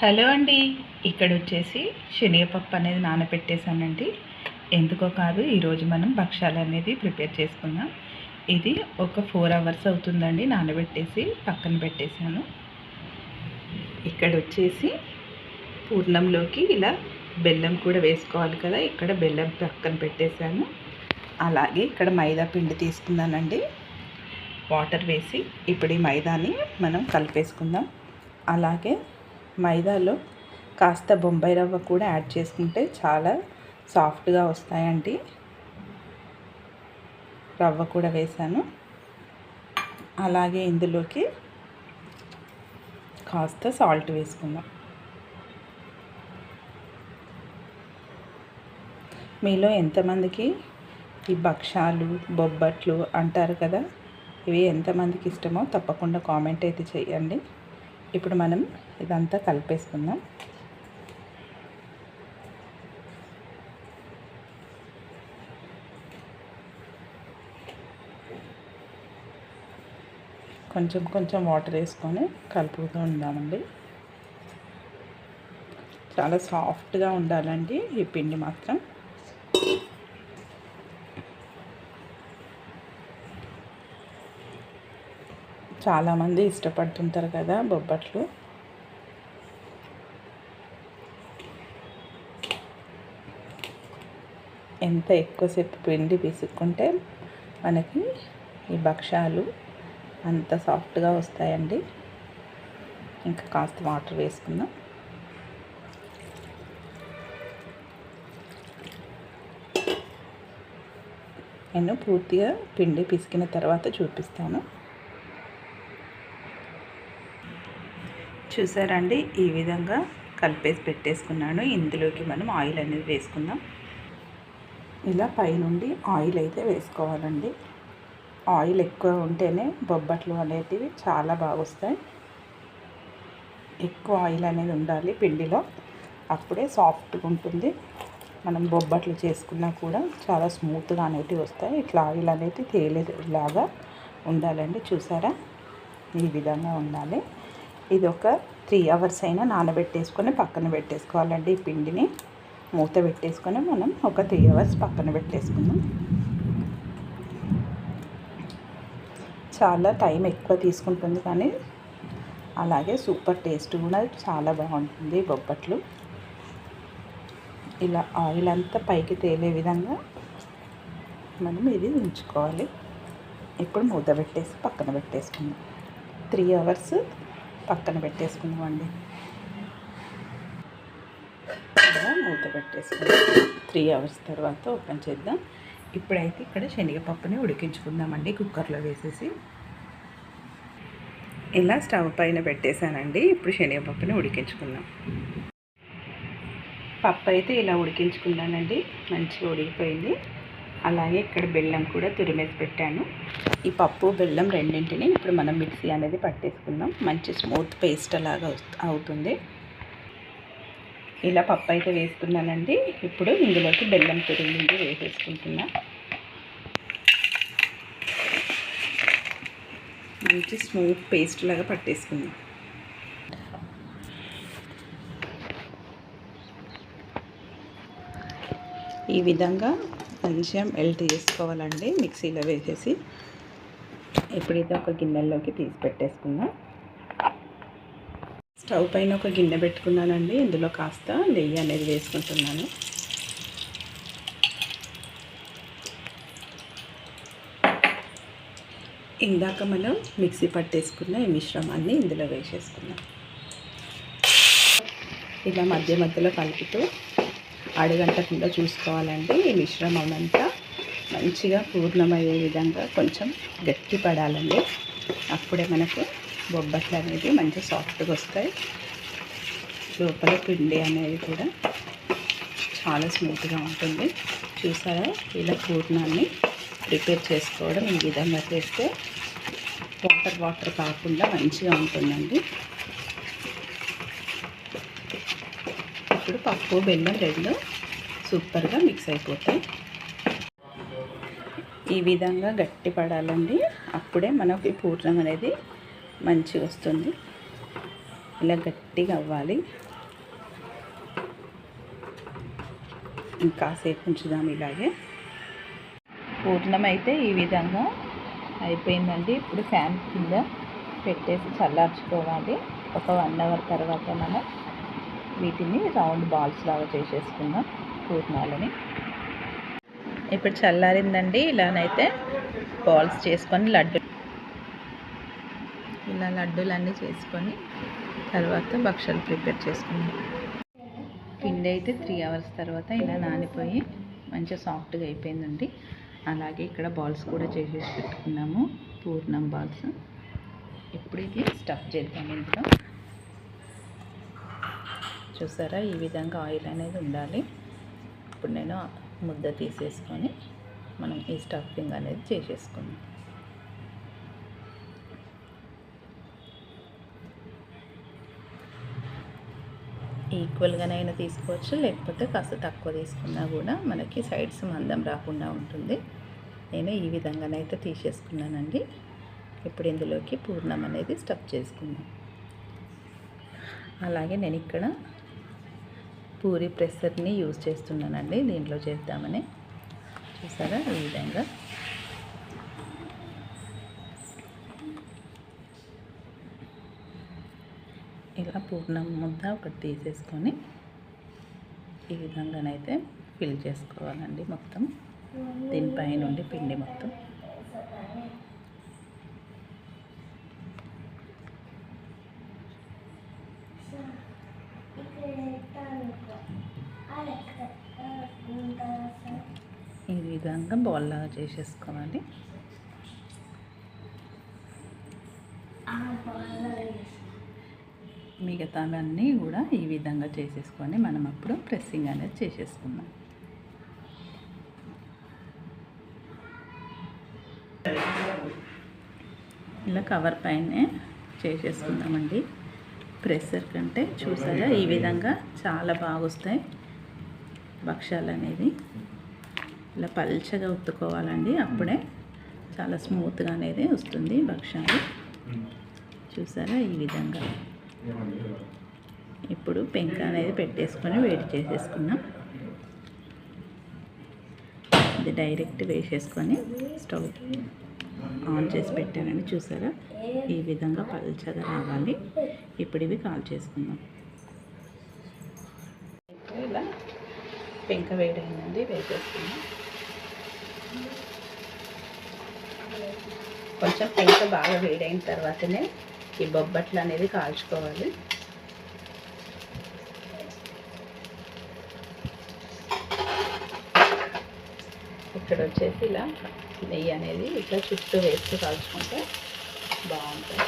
Hello అండి. ఇక్కడ వచ్చేసి శనగపప్పు అనేది నానబెట్టేశానండి. ఎందుకో కాదు ఈరోజు మనం భక్షాలు అనేది ప్రిపేర్ చేసుకుందాం. ఇది ఒక ఫోర్ అవర్స్ అవుతుందండి నానబెట్టేసి పక్కన పెట్టేశాను. ఇక్కడ వచ్చేసి పూర్ణంలోకి ఇలా బెల్లం కూడా వేసుకోవాలి కదా ఇక్కడ బెల్లం పక్కన పెట్టేశాను. అలాగే ఇక్కడ మైదా పిండి తీసుకున్నానండి. వాటర్ వేసి ఇప్పుడు ఈ మైదాని మనం కలిపేసుకుందాం. అలాగే మైదాలో కాస్త బొంబాయి రవ్వ కూడా యాడ్ చేసుకుంటే చాలా సాఫ్ట్గా వస్తాయండి. రవ్వ కూడా వేసాను. అలాగే ఇందులోకి కాస్త సాల్ట్ వేసుకుందాం. మీలో ఎంతమందికి ఈ భక్షాలు బొబ్బట్లు అంటారు కదా ఇవి ఎంతమందికి ఇష్టమో తప్పకుండా కామెంట్ అయితే చేయండి. ఇప్పుడు మనం ఇదంతా కలిపేసుకుందాం. కొంచెం కొంచెం వాటర్ వేసుకొని కలుపుతూ ఉందామండి. చాలా సాఫ్ట్గా ఉండాలండి ఈ పిండి మాత్రం. చాలామంది ఇష్టపడుతుంటారు కదా బొబ్బట్లు. ఎంత ఎక్కువసేపు పిండి పిసుక్కుంటే మనకి ఈ భక్షాలు అంత సాఫ్ట్గా వస్తాయండి. ఇంకా కాస్త వాటర్ వేసుకుందాం. నేను పూర్తిగా పిండి పిసికిన తర్వాత చూపిస్తాను. చూసారండి? ఈ విధంగా కలిపేసి పెట్టేసుకున్నాను. ఇందులోకి మనం ఆయిల్ అనేది వేసుకుందాం. ఇలా పైనుండి ఆయిల్ అయితే వేసుకోవాలండి. ఆయిల్ ఎక్కువ ఉంటేనే బొబ్బట్లు అనేటివి చాలా బాగా వస్తాయి. ఎక్కువ ఆయిల్ అనేది ఉండాలి పిండిలో. అప్పుడే సాఫ్ట్గా ఉంటుంది. మనం బొబ్బట్లు చేసుకున్నా కూడా చాలా స్మూత్గా అనేటివి వస్తాయి. ఇట్లా ఆయిల్ అనేది తేలేలాగా ఉండాలండి. చూసారా? ఈ విధంగా ఉండాలి. ఇది ఒక త్రీ అవర్స్ అయినా నానబెట్టేసుకొని పక్కన పెట్టేసుకోవాలండి ఈ పిండిని. మూత పెట్టేసుకొని మనం ఒక త్రీ అవర్స్ పక్కన పెట్టేసుకుందాం. చాలా టైం ఎక్కువ తీసుకుంటుంది కానీ అలాగే సూపర్ టేస్ట్ కూడా చాలా బాగుంటుంది బొబ్బట్లు. ఇలా ఆయిల్ అంతా పైకి తేలే విధంగా మనం ఇది ఉంచుకోవాలి. ఇప్పుడు మూత పెట్టేసి పక్కన పెట్టేసుకుందాం. త్రీ అవర్స్ పక్కన పెట్టేసుకుందామండి. మూత పెట్టేసుకుందాం త్రీ అవర్స్ తర్వాత ఓపెన్ చేద్దాం. ఇప్పుడైతే ఇక్కడ శనగపప్పుని ఉడికించుకుందామండి కుక్కర్లో వేసేసి. ఇలా స్టవ్ పైన పెట్టేశానండి ఇప్పుడు శనగపప్పుని ఉడికించుకుందాం. పప్పు అయితే ఇలా ఉడికించుకున్నానండి మంచిగా ఉడికిపోయింది. అలాగే ఇక్కడ బెల్లం కూడా తురిమేసి పెట్టాను. ఈ పప్పు బెల్లం రెండింటిని ఇప్పుడు మనం మిక్సీ అనేది పట్టేసుకుందాం. మంచి స్మూత్ పేస్ట్ లాగా అవుతుంది. ఇలా పప్పు అయితే వేసుకున్నానండి ఇప్పుడు ఇందులోకి బెల్లం తురిమింది వేసేసుకుంటున్నా. మంచి స్మూత్ పేస్ట్ లాగా పట్టేసుకుందాం. ఈ విధంగా మంచిగా ఎల్ట్ చేసుకోవాలండి మిక్సీలో వేసేసి. ఎప్పుడైతే ఒక గిన్నెల్లోకి తీసి పెట్టేసుకుందాం. స్టవ్ పైన ఒక గిన్నె పెట్టుకున్నానండి ఇందులో కాస్త నెయ్యి అనేది వేసుకుంటున్నాను. ఇందాక మనం మిక్సీ పట్టేసుకున్న ఈ మిశ్రమాన్ని ఇందులో వేసేసుకున్నాం ఇలా మధ్య మధ్యలో కలుపుతూ అడగంటకుండా చూసుకోవాలండి. ఈ మిశ్రమం అంతా మంచిగా పూర్ణమయ్యే విధంగా కొంచెం గట్టి పడాలండి. అప్పుడే మనకు బొబ్బట్లు అనేది మంచి సాఫ్ట్గా వస్తాయి. లోపల పిండి అనేది కూడా చాలా స్మూత్గా ఉంటుంది. చూసారా? ఇలా పూర్ణాన్ని ప్రిపేర్ చేసుకోవడం ఈ విధంగా చేస్తే వాటర్ వాటర్ కాకుండా మంచిగా ఉంటుందండి. అప్పుడు పప్పు బెల్లం రెండు సూపర్గా మిక్స్ అయిపోతాయి. ఈ విధంగా గట్టి పడాలండి. అప్పుడే మనకి పూర్ణం అనేది మంచిగా వస్తుంది. ఇలా గట్టిగా అవ్వాలి. ఇంకాసేపు ఉంచుదాం ఇలాగే. పూర్ణం అయితే ఈ విధంగా అయిపోయిందండి. ఇప్పుడు ఫ్యాన్ కింద పెట్టేసి చల్లార్చుకోవాలి. ఒక వన్ అవర్ తర్వాత మనం వీటిని రౌండ్ బాల్స్ లాగా చేసేసుకున్నాం పూర్ణాలని. ఇప్పుడు చల్లారిందండి ఇలానైతే బాల్స్ చేసుకొని లడ్డు ఇలా లడ్డూలన్నీ చేసుకొని తర్వాత భక్షాలు ప్రిపేర్ చేసుకున్నాం పిండి అయితే త్రీ అవర్స్ తర్వాత ఇలా నానిపోయి మంచిగా సాఫ్ట్గా అయిపోయిందండి. అలాగే ఇక్కడ బాల్స్ కూడా చేసేసి పెట్టుకున్నాము పూర్ణం బాల్స్. ఇప్పుడు ఇది స్టఫ్ చేద్దాం ఇందులో. చూసారా? ఈ విధంగా ఆయిల్ అనేది ఉండాలి. ఇప్పుడు నేను ముద్ద తీసేసుకొని మనం ఈ స్టఫింగ్ అనేది చేసేసుకుందాం. ఈక్వల్గానైనా తీసుకోవచ్చు లేకపోతే కాస్త తక్కువ తీసుకున్నా కూడా మనకి సైడ్స్ మందం రాకుండా ఉంటుంది. నేను ఈ విధంగానైతే తీసేసుకున్నానండి. ఇప్పుడు ఇందులోకి పూర్ణం అనేది స్టఫ్ చేసుకున్నాను అలాగే నేను ఇక్కడ పూరి ప్రెషర్ని యూజ్ చేస్తున్నానండి దీంట్లో చేద్దామని. చూసారా ఈ విధంగా? ఇలా పూర్ణం ముద్ద ఒకటి తీసేసుకొని ఈ విధంగానైతే ఫిల్ చేసుకోవాలండి మొత్తం. దీనిపై నుండి పిండి మొత్తం. ఈ విధంగా బాల్ లాగా చేసేసుకోవాలి. మిగతావన్నీ కూడా ఈ విధంగా చేసేసుకొని మనం అప్పుడు ప్రెస్సింగ్ అనేది చేసేసుకుందాం. ఇలా కవర్ పైనే చేసేసుకుందామండి. ప్రెషర్ కంటే చూసారా? ఈ విధంగా చాలా బాగా వస్తాయి భక్ష్యాలు అనేది ఇలా పల్చగా ఉత్తుకోవాలండి అప్పుడే. చాలా స్మూత్గా అనేది వస్తుంది భక్ష్యాలు. చూసారా ఈ విధంగా? ఇప్పుడు పెంక అనేది పెట్టేసుకొని వేడి చేసేసుకున్నాం. ఇది డైరెక్ట్ వేసేసుకొని స్టవ్ ఆన్ చేసి పెట్టానండి. చూసారా? ఈ విధంగా పల్చగా రావాలి. ఇప్పుడు ఇవి కాల్ చేసుకుందాం ఇలా పెంక వేడైందండి వేసేసుకుందాం కొంచెం పెంక బాగా వేడైన తర్వాతనే ఈ బొబ్బట్లు అనేది కాల్చుకోవాలి. ఇక్కడ వచ్చేసి ఇలా నెయ్యి అనేది ఇట్లా చుట్టూ వేస్తూ కాల్చుకుంటే బాగుంటుంది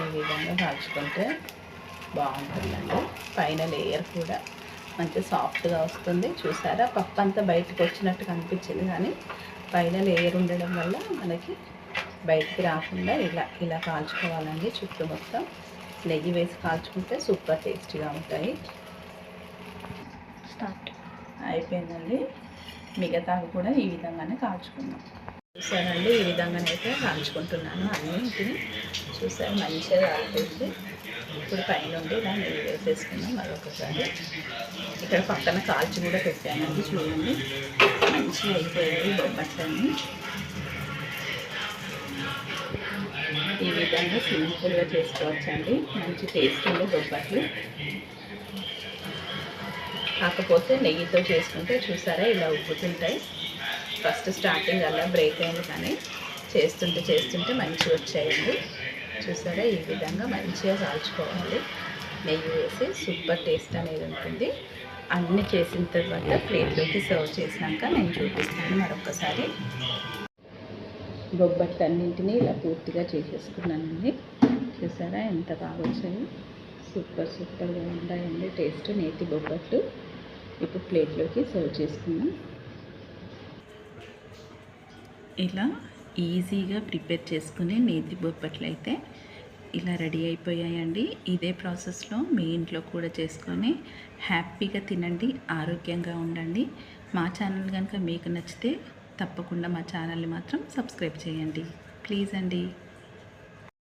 ఈ విధంగా కాల్చుకుంటే బాగుంటుందండి. పైన లేయర్ కూడా మంచి సాఫ్ట్గా వస్తుంది. చూసారా? పప్పు అంతా బయటకు వచ్చినట్టు కనిపించింది కానీ పైన లేయర్ ఉండడం వల్ల మనకి బయటికి రాకుండా ఇలా ఇలా కాల్చుకోవాలండి చుట్టూ మొత్తం. నెయ్యి వేసి కాల్చుకుంటే సూపర్ టేస్టీగా ఉంటాయి. స్టార్ట్. అయిపోయిందండి. మిగతావి కూడా ఈ విధంగానే కాల్చుకుందాం. చూసానండి ఈ విధంగానైతే కాల్చుకుంటున్నాను అన్నింటిని చూసాను మంచిగా కాల్చేసి ఇప్పుడు పైనుండి ఇలా నెయ్యి వేసేసుకున్నాం మరొకసారి. ఇక్కడ పక్కన కాల్చి కూడా పెట్టానండి చూడండి. మంచిగా అయిపోయాయి బొబ్బట్లన్నీ ఈ విధంగా సింపుల్గా చేసుకోవచ్చండి. మంచి టేస్ట్ ఉండే బొబ్బట్లు. కాకపోతే నెయ్యితో చేసుకుంటే చూసారా ఇలా ఉబ్బుతుంటాయి. ఫస్ట్ స్టార్టింగ్ అలా బ్రేక్ అయింది కానీ చేస్తుంటే చేస్తుంటే మంచిగా వచ్చాయండి. చూసారా? ఈ విధంగా మంచిగా కాల్చుకోవాలి. నెయ్యి వేసి సూపర్ టేస్ట్ అనేది ఉంటుంది. అన్నీ చేసిన తర్వాత ప్లేట్లోకి సర్వ్ చేసినాక నేను చూపిస్తాను మరొకసారి బొబ్బట్లు అన్నింటినీ ఇలా పూర్తిగా చేసేసుకున్నానండి. చూసారా? ఎంత బాగా వచ్చాయి. సూపర్ సూపర్గా ఉంటాయండి టేస్ట్ నేతి బొబ్బట్లు. ఇప్పుడు ప్లేట్లోకి సర్వ్ చేసుకుందాం. ఇలా ఈజీగా ప్రిపేర్ చేసుకునే నేతి బొప్పట్లు అయితే ఇలా రెడీ అయిపోయాయండి. ఇదే ప్రాసెస్లో మీ ఇంట్లో కూడా చేసుకొని హ్యాపీగా తినండి ఆరోగ్యంగా ఉండండి. మా ఛానల్ కనుక మీకు నచ్చితే తప్పకుండా మా ఛానల్ని మాత్రం సబ్స్క్రైబ్ చేయండి. ప్లీజ్ అండి.